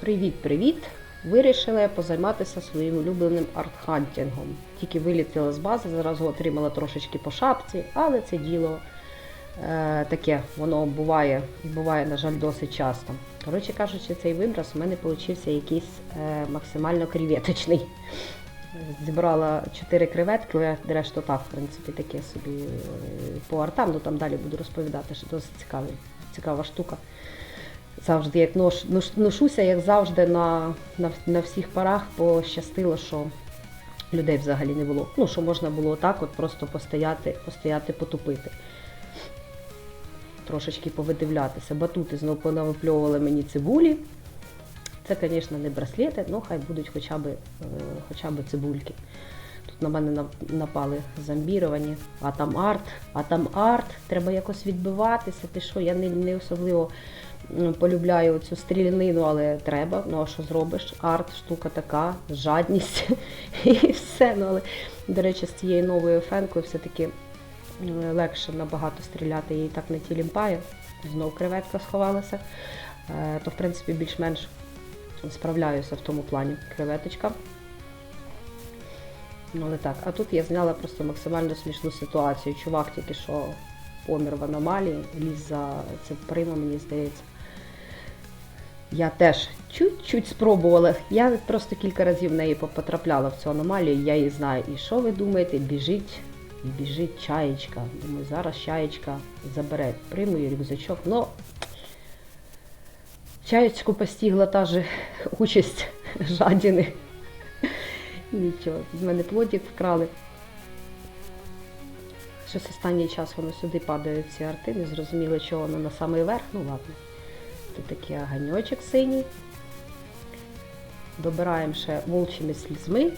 Привіт-привіт! Вирішила позайматися своїм улюбленим артхантінгом. Тільки вилітіла з бази, зразу отримала трошечки по шапці, але це діло е, таке, воно буває і буває, на жаль, досить часто. Коротше кажучи, цей вибраз у мене вийшов якийсь е, максимально креветочний. Зібрала 4 креветки, але решту так, в принципі, таке собі е, по артам, ну там далі буду розповідати, що досить цікавий, цікава штука. Завжди як нош, нош, ношуся, як завжди, на, на, на всіх парах пощастило, що людей взагалі не було. Ну, що можна було так от просто постояти, постояти, потупити. Трошечки повидивлятися. Батути знову понавипльовували мені цибулі. Це, звісно, не браслети, але хай будуть хоча б, е, хоча б цибульки. Тут на мене напали зомбіровані, а там арт, а там арт, треба якось відбиватися. Ти що, я не, не особливо полюбляю цю стрілянину, але треба. Ну а що зробиш? Арт, штука така, жадність і все. Ну, але, до речі, з цією новою фенкою все-таки легше набагато стріляти, її так не тілімпає. Знов креветка сховалася. Е, То, в принципі, більш-менш справляюся в тому плані креветочка. Ну, але так, а тут я зняла просто максимально смішну ситуацію. Чувак тільки що помер в аномалії, ліз за це прима, мені здається. Я теж чуть-чуть спробувала. Я просто кілька разів в неї потрапляла в цю аномалію, я її знаю. І що ви думаєте? Біжить і біжить чаєчка. Думаю, зараз чаєчка забере приму і рюкзачок. Ну, чаєчку постигла та же участь жадіни. Нічого, з мене плодік вкрали. Щось останній час воно сюди падають ці арти, не зрозуміло, чого воно на самий верх, ну ладно. Тут такий оганьочок синій. Добираємо ще волчими слізьми.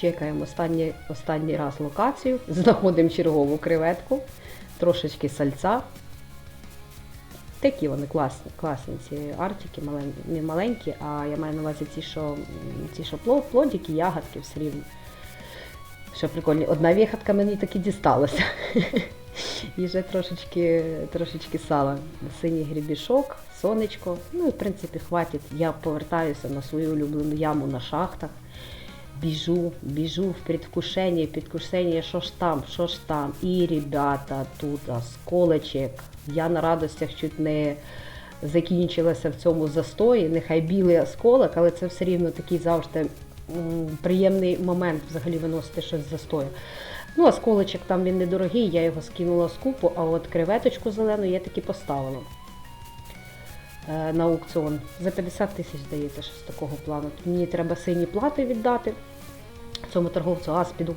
Чекаємо останній, останній раз локацію, знаходимо чергову креветку, трошечки сальця. Такі вони класні, класні ці артики, мален- не маленькі, а я маю на увазі ті, що, ті, що плодики, ягодки все рівно. Що прикольні. Одна віхатка мені таки дісталася. І вже трошечки, трошечки сала. Синій грібішок, сонечко. Ну і в принципі хватить. Я повертаюся на свою улюблену яму на шахтах. Біжу, біжу в предвкушенні, предвкушенні, що ж там, що ж там. І ребята тут осколочек. Я на радостях чуть не закінчилася в цьому застої. Нехай білий осколок, але це все рівно такий завжди приємний момент взагалі виносити щось з застою. Ну, осколочок там він недорогий, я його скинула з купу, а от креветочку зелену я таки поставила е, на аукціон. За 50 тисяч, здається, щось такого плану. Мені треба сині плати віддати цьому торговцю Аспіду.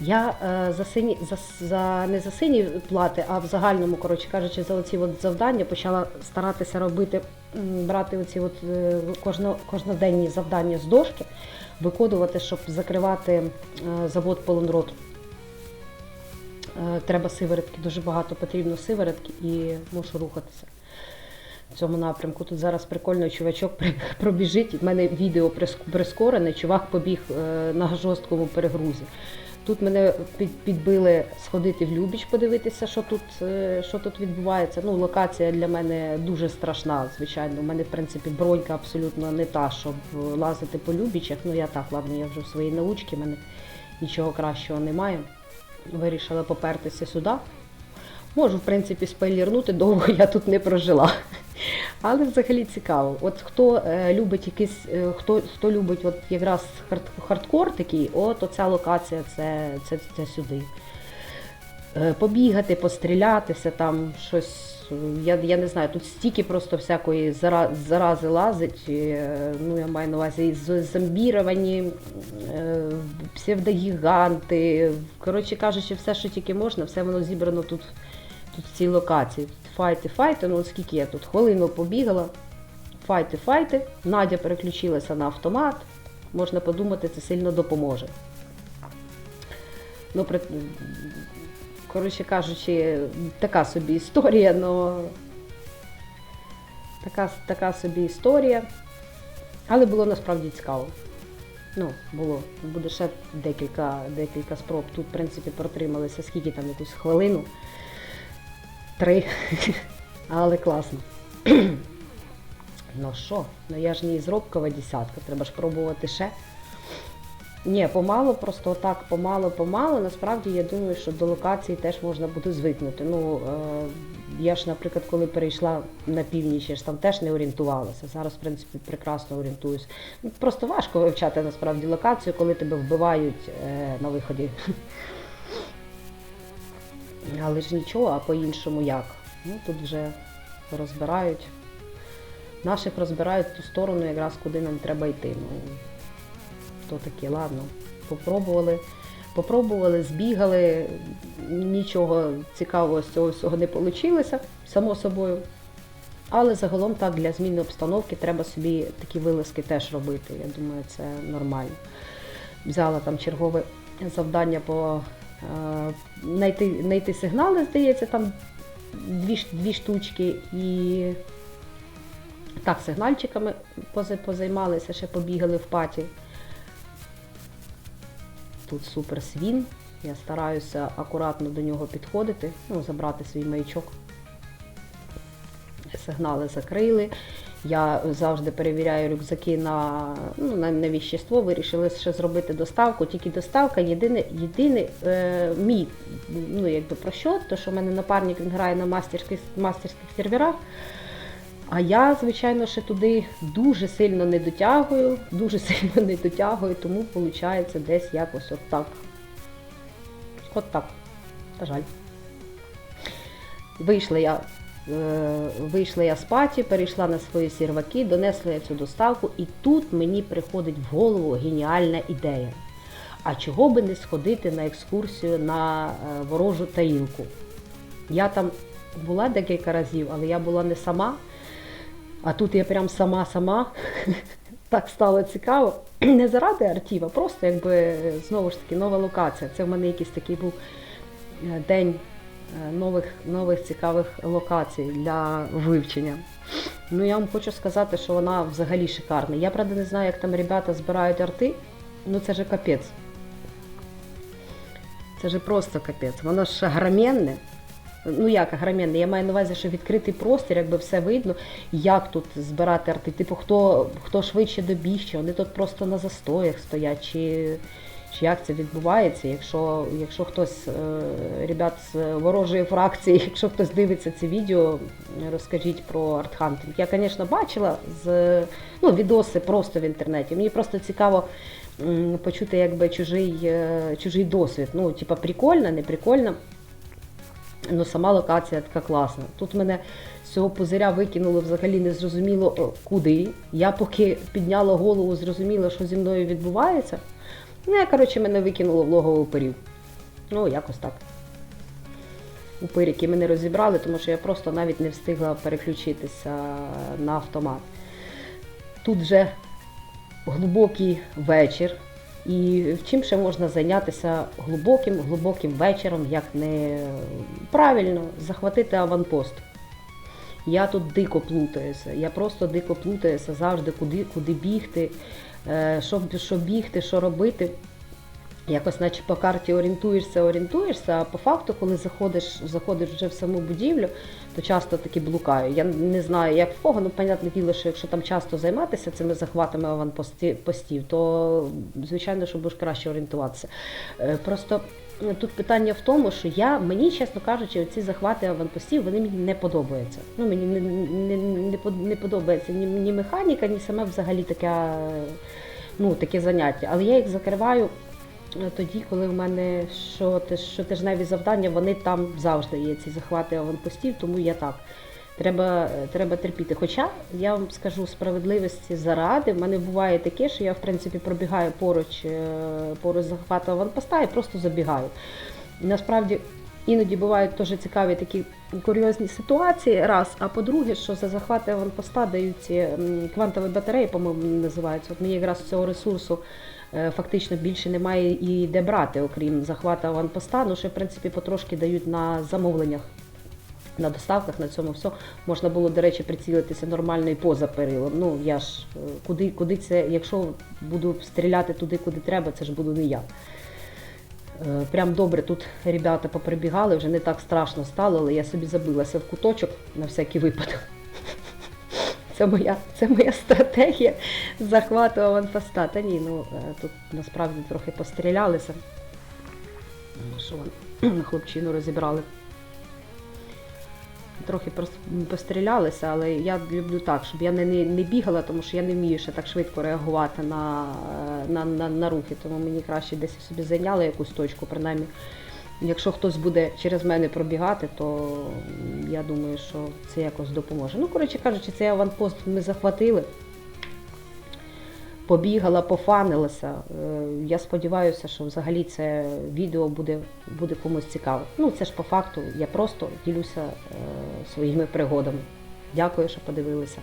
Я е, за сині, за, за, не за сині плати, а в загальному, коротше кажучи, за оці от завдання почала старатися робити, брати оці от, е, кожно, кожноденні завдання з дошки, виконувати, щоб закривати е, завод Полонрот. Треба сиворотки, дуже багато потрібно сиворотки і можу рухатися в цьому напрямку. Тут зараз прикольно чувачок пробіжить. В мене відео прис- прискорене, чувак побіг на жорсткому перегрузі. Тут мене підбили сходити в Любіч, подивитися, що тут, е, що тут відбувається. Ну, локація для мене дуже страшна, звичайно. У мене, в принципі, бронька абсолютно не та, щоб лазити по Любічах. Ну я так, ладно, я вже в своїй научці, в мене нічого кращого немає. Вирішила попертися сюди. Можу, в принципі, спойлернути, довго я тут не прожила. Але взагалі цікаво. От хто е, любить якийсь, е, хто, хто любить от якраз хард, хардкор такий, от оця локація це, це, це сюди. Е, побігати, пострілятися, там щось. Я, я не знаю, тут стільки просто всякої зара- зарази лазить. Ну, я маю на увазі зомбіровані, псевдогіганти. Коротше кажучи, все, що тільки можна, все воно зібрано тут, тут в цій локації. Файти, файти, ну от скільки я тут хвилину побігала. Файти, файти. Надя переключилася на автомат. Можна подумати, це сильно допоможе. Ну, при... коротше кажучи, така собі історія, но така, така собі історія. Але було насправді цікаво. Ну, було. Буде ще декілька, декілька спроб. Тут, в принципі, протрималися скільки там якусь хвилину. Три. Але класно. Ну що, ну я ж не із робкова десятка, треба ж пробувати ще. Ні, помало, просто отак, помало, помало. Насправді я думаю, що до локації теж можна буде звикнути. Ну, е, я ж, наприклад, коли перейшла на північ, я ж там теж не орієнтувалася. Зараз, в принципі, прекрасно орієнтуюсь. Просто важко вивчати насправді локацію, коли тебе вбивають е, на виході. Але ж нічого, а по-іншому як? Ну, тут вже розбирають. Наших розбирають ту сторону, якраз куди нам треба йти. Ну, то таке, ладно. Попробували, попробували, збігали, нічого цікавого з цього всього не вийшло, само собою. Але загалом так для зміни обстановки треба собі такі вилазки теж робити. Я думаю, це нормально. Взяла там чергове завдання по знайти, знайти сигнали, здається, там дві, дві штучки і так, сигнальчиками позаймалися, ще побігали в паті. Тут супер свін. Я стараюся акуратно до нього підходити, ну, забрати свій маячок. Сигнали закрили. Я завжди перевіряю рюкзаки на, ну, на, на віщество. Вирішили ще зробити доставку. Тільки доставка єдине, єдине е, мій, ну якби про що, то що в мене напарник він грає на мастерських, мастерських серверах. А я, звичайно, ще туди дуже сильно не дотягую, дуже сильно не дотягую, тому виходить десь якось от так. От так. Та жаль. Вийшла я, вийшла я з паті, перейшла на свої сірваки, донесла я цю доставку, і тут мені приходить в голову геніальна ідея. А чого би не сходити на екскурсію на е, ворожу тарілку? Я там була декілька разів, але я була не сама. А тут я прям сама-сама. Так стало цікаво. Не заради артів, а просто якби знову ж таки нова локація. Це в мене якийсь такий був е, день е, нових, нових цікавих локацій для вивчення. Ну я вам хочу сказати, що вона взагалі шикарна. Я правда не знаю, як там ребята збирають арти, ну це же капець. Це же просто капець. Воно ж огроменне. Ну як огроменне, я маю на увазі, що відкритий простір, якби все видно, як тут збирати арти. Типу, хто, хто швидше добіг, чи вони тут просто на застоях стоять, чи, як це відбувається. Якщо, якщо хтось, е, ребят з ворожої фракції, якщо хтось дивиться це відео, розкажіть про артхантинг. Я, звісно, бачила з ну, відоси просто в інтернеті. Мені просто цікаво почути якби чужий, е, чужий досвід. Ну, типа, прикольно, не прикольно. Ну, сама локація така класна. Тут мене з цього пузиря викинуло взагалі не зрозуміло куди. Я поки підняла голову, зрозуміла, що зі мною відбувається. Ну, я, коротше, мене викинуло в логово упирів. Ну, якось так. Упирики мене розібрали, тому що я просто навіть не встигла переключитися на автомат. Тут вже глибокий вечір. І чим ще можна зайнятися глибоким, глибоким вечором, як не правильно захватити аванпост. Я тут дико плутаюся. Я просто дико плутаюся завжди, куди, куди бігти, що, що бігти, що робити. Якось, наче по карті орієнтуєшся, орієнтуєшся, а по факту, коли заходиш, заходиш вже в саму будівлю, то часто таки блукаю. Я не знаю, як в кого, ну, понятне діло, що якщо там часто займатися цими захватами аванпостів, то звичайно, що будеш краще орієнтуватися. Е, Просто е, тут питання в тому, що я, мені, чесно кажучи, ці захвати аванпостів, вони мені не подобаються. Ну, мені не, не, не, не подобається ні, ні механіка, ні саме взагалі таке, ну, таке заняття. Але я їх закриваю Е, тоді, коли в мене що, щотижневі завдання, вони там завжди є, ці захвати аванпостів, тому я так. Треба, е, треба терпіти. Хоча я вам скажу справедливості заради, в мене буває таке, що я в принципі пробігаю поруч, е, поруч захвату аванпоста і просто забігаю. Насправді іноді бувають дуже цікаві такі курйозні ситуації, раз. А по-друге, що за захвати аванпоста дають ці квантові батареї, по-моєму, називаються. От мені якраз цього ресурсу е, фактично більше немає і де брати, окрім захвату аванпоста. Ну, ще в принципі потрошки дають на замовленнях. На доставках на цьому все можна було, до речі, прицілитися нормально і поза перилом. Ну я ж е, куди, куди це, якщо буду стріляти туди, куди треба, це ж буду не я. Е, Прям добре тут ребята поприбігали, вже не так страшно стало, але я собі забилася в куточок на всякий випадок. Це моя, це моя стратегія захвату аванпоста. Та ні, ну е, тут насправді трохи пострілялися. Що хлопчину розібрали. Трохи пострілялися, але я люблю так, щоб я не, не, бігала, тому що я не вмію ще так швидко реагувати на, е, на, на, на рухи. Тому мені краще десь собі зайняли якусь точку, принаймні. Якщо хтось буде через мене пробігати, то я думаю, що це якось допоможе. Ну, коротше кажучи, цей аванпост ми захватили. Побігала, пофанилася. Е, Я сподіваюся, що взагалі це відео буде, буде комусь цікаво. Ну, це ж по факту, я просто ділюся е, своїми пригодами. Дякую, що подивилися.